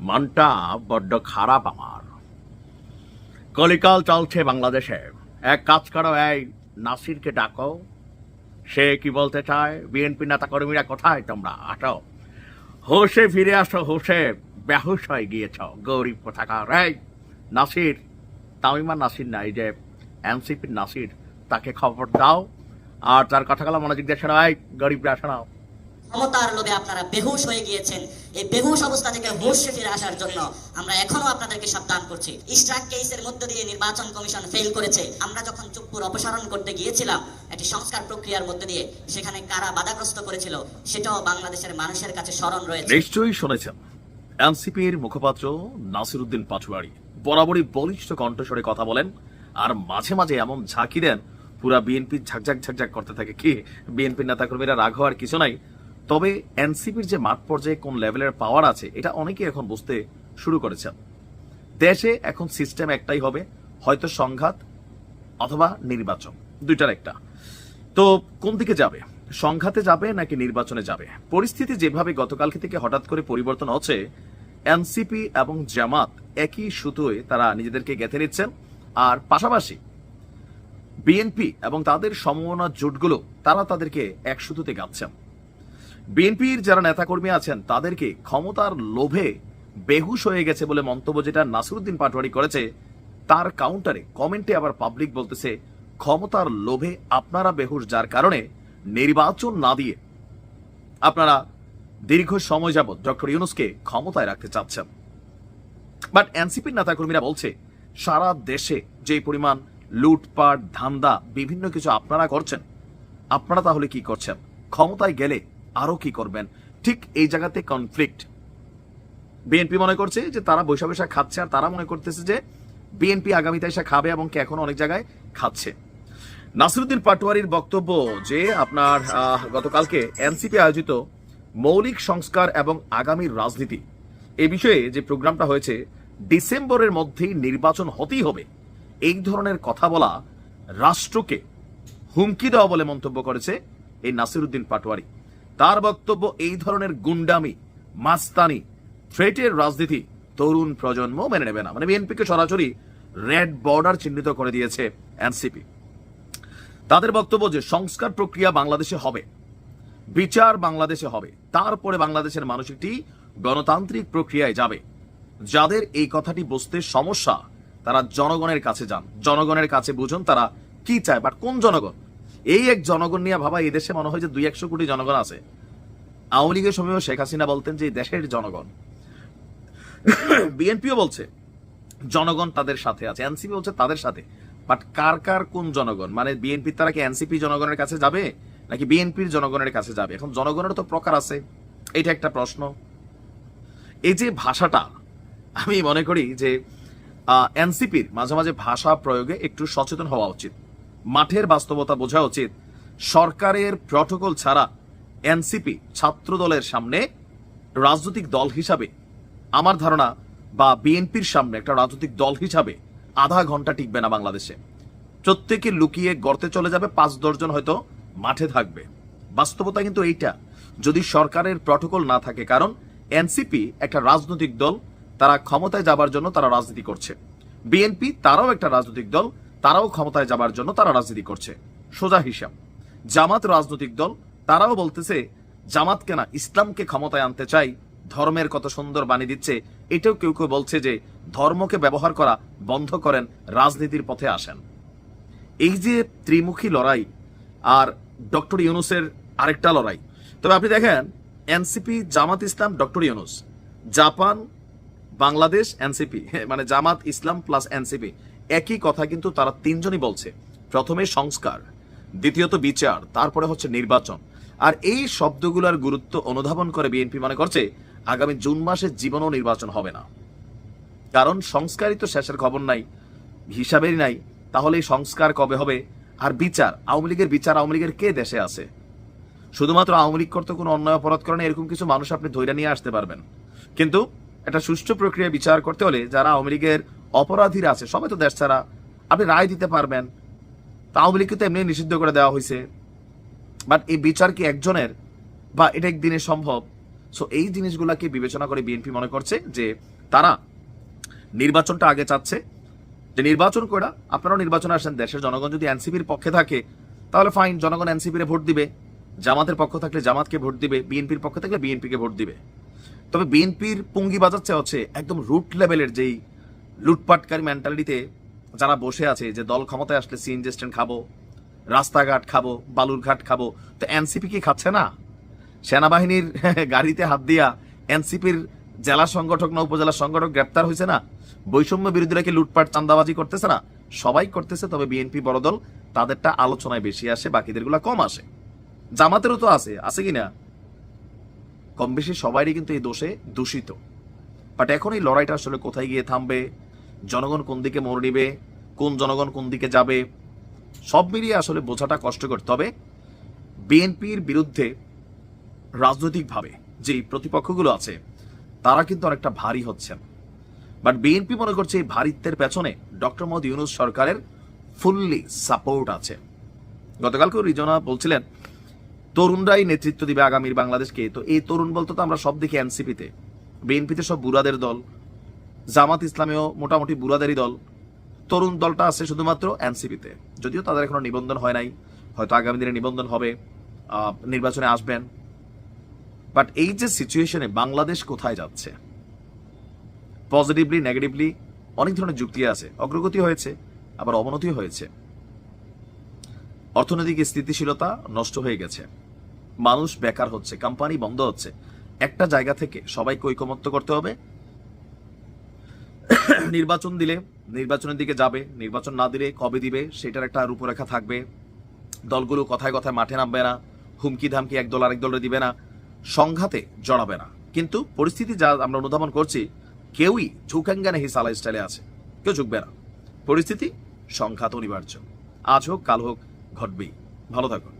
মনটা বড্ড খারাপ আমার। কলিকাল চলছে বাংলাদেশে। এক কাজ করো, এই নাসিরকে ডাকো। সে কি বলতে চায়? বিএনপি নেতা কর্মীরা কোথায় তোমরা? আসো। হোসে ফিরে আসো, হোসে। বেহুশ হয়ে গিয়েছ, গরিব কোথাকার। এই নাসির, তামিমা নাসির না, এই যে এনসিপির নাসির, তাকে খবর দাও। আর তার কথাগুলো মনোযোগ দিয়ে শোনাও এই গরিবরা শোনাও। ক্ষমতার লোভে আপনারা বেহুশ হয়ে গিয়েছেন। এই বেহুশ অবস্থা থেকে হুশে ফিরে আসার জন্য আমরা এখনও আপনাদেরকে সাবধান করছি। ইস্ট্রাক কেসের মধ্য দিয়ে নির্বাচন কমিশন ফেল করেছে। আমরা যখন চুপ্পুর অপসারণ করতে গিয়েছিলাম, একটি সংস্কার প্রক্রিয়ার মধ্যে দিয়ে সেখানে কারা বাধাগ্রস্ত করেছিল, সেটাও বাংলাদেশের মানুষের কাছে স্মরণ রয়েছে। নিশ্চয়ই শুনেছেন। এনসিপির মুখপাত্র নাসিরুদ্দিন পাটোয়ারি বরাবরই বলিষ্ঠ কণ্ঠস্বরে কথা বলেন, আর মাঝে মাঝে এমন ঝাঁকি দেন, পুরা বিএনপি ঝাকঝাক ঝাকঝাক করতে থাকে। কি? বিএনপির নেতাকর্মীরা রাগ হওয়ার কিছু নাই? তবে এনসিপির যে মাঠ পর্যায়ে কোন লেভেলের পাওয়ার আছে, এটা অনেকেই এখন বুঝতে শুরু করেছেন। দেশে এখন সিস্টেম একটাই হবে, হয়তো সংঘাত অথবা নির্বাচন, দুইটার একটা। তো কোন দিকে যাবে? সংঘাতে যাবে নাকি নির্বাচনে যাবে? পরিস্থিতি যেভাবে গতকালকে থেকে হঠাৎ করে পরিবর্তন হচ্ছে, এনসিপি এবং জামাত একই সুতোয় তারা নিজেদেরকে গেঁথে নিচ্ছেন। আর পাশাপাশি বিএনপি এবং তাদের সমমনা জোটগুলো, তারা তাদেরকে এক সুতোতে গাচ্ছেন বিএনপির যারা নেতাকর্মী আছেন, তাদেরকে ক্ষমতার লোভে বেহুশ হয়ে গেছে বলে মন্তব্য যেটা নাসিরুদ্দিন পাটোয়ারি করেছে, তার কাউন্টারে কমেন্টে আবার পাবলিক বলতেছে, ক্ষমতার লোভে আপনারা বেহুশ, যার কারণে নির্বাচন না দিয়ে আপনারা দীর্ঘ সময় যাবৎ ডক্টর ইউনুসকে ক্ষমতায় রাখতে চাচ্ছেন। বাট এনসিপির নেতাকর্মীরা বলছে, সারা দেশে যে পরিমাণ লুটপাট, ধান্দা, বিভিন্ন কিছু আপনারা করছেন, আপনারা তাহলে কি করছেন? ক্ষমতায় গেলে আরও কি করবেন? ঠিক এই জায়গাতে কনফ্লিক্ট বিএনপি মনে করছে যে তারা বৈশা বৈশা খাচ্ছে আর তারা মনে করতেছে যে বিএনপি আগামীতে এসে খাবে এবং কি এখন অনেক জায়গায় খাচ্ছে। নাসিরুদ্দিন পাটোয়ারির বক্তব্য যে আপনার গতকালকে এনসিপি আয়োজিত মৌলিক সংস্কার এবং আগামীর রাজনীতি। এ বিষয়ে যে প্রোগ্রামটা হয়েছে, ডিসেম্বরের মধ্যেই নির্বাচন হতেই হবে। এই ধরনের কথা বলা রাষ্ট্রকে হুমকি দেওয়া বলে মন্তব্য করেছে এই নাসিরুদ্দিন পাটোয়ারি। তার বক্তব্য এই ধরনের গুন্ডামি, মাস্তানি, থ্রেটের রাজনীতি তরুণ প্রজন্ম মেনে নেবে না। মানে বিএনপিকে সরাসরি রেড বর্ডার চিহ্নিত করে দিয়েছে এনসিপি। তাদের বক্তব্য যে সংস্কার প্রক্রিয়া বাংলাদেশে হবে, বিচার বাংলাদেশে হবে, তারপরে বাংলাদেশের মানুষ একটি গণতান্ত্রিক প্রক্রিয়ায় যাবে। যাদের এই কথাটি বুঝতে সমস্যা, তারা জনগণের কাছে যান। জনগণের কাছে বুঝুন তারা কি চায় বাট কোন জনগণ এই এক জনগণ নিয়ে ভাবা, এই দেশে মনে হয় যে দুই একশো কোটি জনগণ আছে। আওয়ামী লীগের সময়ও শেখ হাসিনা বলতেন যে দেশের জনগণ। বিএনপিও বলছে, জনগণ তাদের সাথে আছে, এনসিপি বলছে তাদের সাথে। বাট কার কার, কোন জনগণ? মানে বিএনপি তারা কি এনসিপি জনগণের কাছে যাবে? নাকি বিএনপির জনগণের কাছে যাবে? এখন জনগণের তো প্রকার আছে। এটা একটা প্রশ্ন। এই যে ভাষাটা, আমি মনে করি যে এনসিপির মাঝে মাঝে ভাষা প্রয়োগে একটু সচেতন হওয়া উচিত। মাঠের বাস্তবতা বোঝা উচিত। সরকারের প্রটোকল ছাড়া এনসিপি ছাত্র দলের সামনে রাজনৈতিক দল হিসাবে, আমার ধারণা, বা বিএনপির সামনে একটা রাজনৈতিক দল হিসাবে আধা ঘণ্টা টিকবে না বাংলাদেশে। প্রত্যেকে লুকিয়ে গর্তে চলে যাবে, পাঁচ দশজন হয়তো মাঠে থাকবে। বাস্তবতা কিন্তু এইটা, যদি সরকারের প্রটোকল না থাকে, কারণ এনসিপি একটা রাজনৈতিক দল, তারা ক্ষমতায় যাবার জন্য তারা রাজনীতি করছে। বিএনপি তারাও একটা রাজনৈতিক দল তারাও ক্ষমতায় যাবার জন্য তারা রাজনীতি করছে। সোজা হিসাব। জামাত রাজনৈতিক দল, তারাও বলতেছে জামাতকে না ইসলামকে ক্ষমতায় আনতে চাই, ধর্মের কত সুন্দর বাণী দিচ্ছে। এটাও কেউ কেউ বলছে যে, ধর্মকে ব্যবহার করা বন্ধ করেন, রাজনীতির পথে আসেন। এই যে ত্রিমুখী লড়াই আর ডক্টর ইউনুসের আরেকটা লড়াই। তবে আপনি দেখেন, NCP, Jamaat Islam, doctor Yunus. Japan, Bangladesh, NCP. মানে জামাত ইসলাম প্লাস এনসিপি। একই কথা কিন্তু তারা তিনজনই বলছে। প্রথমে সংস্কার, দ্বিতীয়ত বিচার, তারপরে হচ্ছে নির্বাচন। আর এই শব্দগুলোর গুরুত্ব অনুধাবন করে বিএনপি মনে করছে, আগামী জুন মাসে জীবনও নির্বাচন হবে না। কারণ সংস্কারই তো শেষের খবর নাই, হিসাবেরই নাই, তাহলে এই সংস্কার কবে হবে? আর বিচার, আওয়ামী লীগের বিচার, আওয়ামী লীগের কে দেশে আছে? শুধুমাত্র আওয়ামী লীগ করতে কোনো অন্যায় অপরাধ করে না, এরকম কিছু মানুষ আপনি ধৈর্য নিয়ে আসতে পারবেন। কিন্তু একটা সুষ্ঠু প্রক্রিয়া বিচার করতে হলে যারা আওয়ামী লীগের অপরাধীরা আছে, সবাই তো দেশ ছাড়া। আপনি রায় দিতে পারবেন। তা আওয়ামী লীগকে তো এমনি নিষিদ্ধ করে দেওয়া হয়েছে। বাট এই বিচার কি একজনের? বা এটা একদিনে সম্ভব? সো এই জিনিসগুলোকে বিবেচনা করে বিএনপি মনে করছে যে তারা নির্বাচনটা আগে চাচ্ছে। যে নির্বাচন করা আপনারাও নির্বাচন আসেন, দেশের জনগণ যদি এনসিপির পক্ষে থাকে, তাহলে ফাইন জনগণ এনসিপির ভোট দিবে। জামাতের পক্ষ থাকলে জামাতকে ভোট দিবে বিএনপির পক্ষে থাকলে বিএনপিকে ভোট দিবে। তবে বিএনপির পুঙ্গি বাজাচ্ছে হচ্ছে একদম রুট লেভেলের যেই লুটপাটকারী মেন্টালিটিতে যারা বসে আছে যে দল ক্ষমতায় আসলে সিএনজি স্ট্যান্ড খাব, রাস্তাঘাট খাব, বালুরঘাট খাব, তো এনসিপি কি খাচ্ছে না? সেনাবাহিনীর গাড়িতে হাত দিয়া এনসিপির জেলা সংগঠক না উপজেলা সংগঠক গ্রেপ্তার হয়েছে না? বৈষম্য বিরোধীরা কি লুটপাট চান্দাবাজি করতেছে না? সবাই করতেছে, তবে বিএনপি বড় দল তাদেরটা আলোচনায় বেশি আসে, বাকিদেরগুলা কম আসে। জামাতেরও তো আছে আছে কিনা? কম বেশি সবারই কিন্তু এই দোষে দূষিত। বাট এখন এই লড়াইটা আসলে কোথায় গিয়ে থামবে? জনগণ কোন দিকে মোড় নিবে, কোন জনগণ কোন দিকে যাবে, সব মিলিয়ে আসলে বোঝাটা কষ্টকর। তবে বিএনপির বিরুদ্ধে রাজনৈতিকভাবে যে প্রতিপক্ষগুলো আছে, তারা কিন্তু অনেকটা ভারী হচ্ছেন। বাট বিএনপি মনে করছে এই ভারিত্বের পেছনে ডক্টর মোহাম্মদ ইউনুস সরকারের ফুললি সাপোর্ট আছে। গতকালকেও রিজনা বলছিলেন, তরুণরাই নেতৃত্ব দিবে আগামীর বাংলাদেশকে। তো এই তরুণ বলতে তো আমরা সব দেখি এনসিপিতে। বিএনপিতে সব বুড়াদের দল জামাত ইসলামেও মোটামুটি বুড়াদেরই দল। তরুণ দলটা আছে শুধুমাত্র এনসিপিতে। যদিও তাদের এখনও নিবন্ধন হয় নাই। হয়তো আগামী দিনে নিবন্ধন হবে নির্বাচনে আসবেন। বাট এই যে সিচুয়েশনে বাংলাদেশ কোথায় যাচ্ছে পজিটিভলি নেগেটিভলি অনেক ধরনের যুক্তি আছে। অগ্রগতি হয়েছে, আবার অবনতিও হয়েছে। অর্থনৈতিক স্থিতিশীলতা নষ্ট হয়ে গেছে। মানুষ বেকার হচ্ছে কোম্পানি বন্ধ হচ্ছে। একটা জায়গা থেকে সবাইকে ঐকমত্য করতে হবে নির্বাচন দিলে, নির্বাচনের দিকে যাবে, নির্বাচন না দিলে কবে দিবে, সেটার একটা রূপরেখা থাকবে। দলগুলো কথায় কথায় মাঠে নামবে না, হুমকি ধামকি এক দল আরেক দলে দিবে না, সংঘাতে জড়াবে না। কিন্তু পরিস্থিতি যা আমরা অনুধাবন করছি, কেউই ঝুঁকাঙ্গানে হিসালা স্টাইলে আছে, কেউ ঝুঁকবে না। পরিস্থিতি সংঘাত অনিবার্য। আজ হোক, কাল হোক, ঘটবেই। ভালো থাকুন।